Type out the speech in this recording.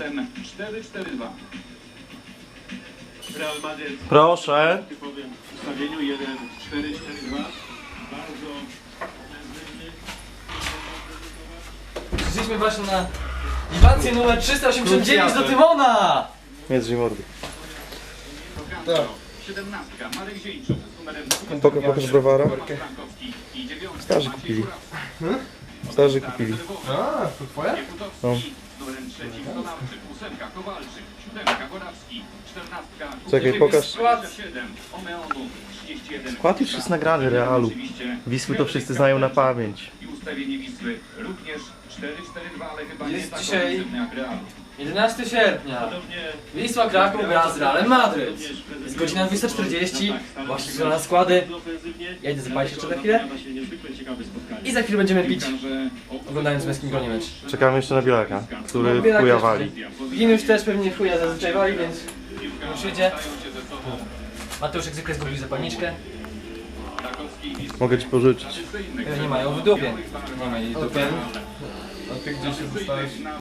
system 4-4-2. Real Madryt Proszę. w typowym ustawieniu 1-4-4-2. Bardzo. Przyszliśmy właśnie na liwację numer 389 do Tymona! Nie drzyj mordy. Tokarczuk, 17. Marek Zieńczuk z numerem 20. Pokaż, pokaż browara. Tomasz Frankowski i 9. Starzy Maciej kupili. Starzy kupili. A, to twoje? No. Numerem 3. Konarczyk, 8. Kowalczyk, 7. Gorawski, 14. Czekaj, pokaż. Skład 7. Omeonu, 31. Skład już jest nagrany, Realu. Wisły to wszyscy znają na pamięć. I ustawienie Wisły również 4-4-2, ale chyba Jest nie tak dzisiaj- jak Realu. 11 sierpnia. Wisła Kraków gra z Realem Madryt. Jest godzina 20.40. Właśnie są na składy. Ja idę zapalić jeszcze na chwilę. I za chwilę będziemy pić, Piłkarze oglądając męskim gronie mecz. Czekamy jeszcze na Bielaka, który Bielak chuja też wali. Już też pewnie chuja zazwyczaj wali, więc już idzie. stają się ze sobą. Mateusz jak zwykle zgubił zapalniczkę. Mogę ci pożyczyć. Nie mają w dupie. Nie ma jej w dupie. Tradycyjnych na